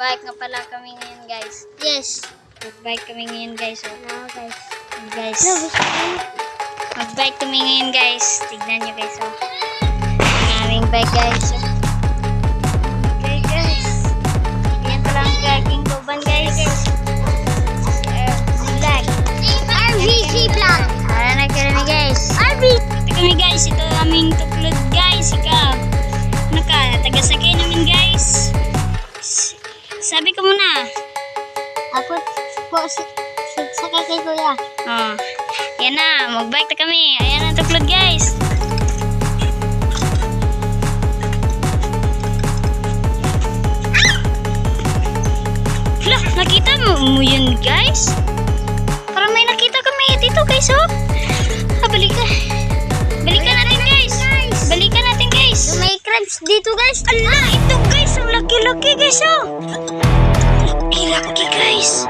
Nagbike na pala kami ngayon, guys. Yes. Nagbike kami ngayon, guys. Oh. No, guys. Guys. No, Magbike kami ngayon, guys. Tignan nyo, guys. Oh. Ang aming bike, guys. si, si, sakay kay kuya. Oh. Yan na, magbike na kami. Ayan ang tuklod guys. Wala, nakita mo, yun guys? Parang may nakita kami dito guys oh. Ah, balik na. Natin guys. Balikan natin guys. May crabs dito guys. Ala, ito guys. Ang laki-laki guys oh. Ang laki guys.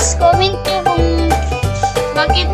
guys. Comment po kung bakit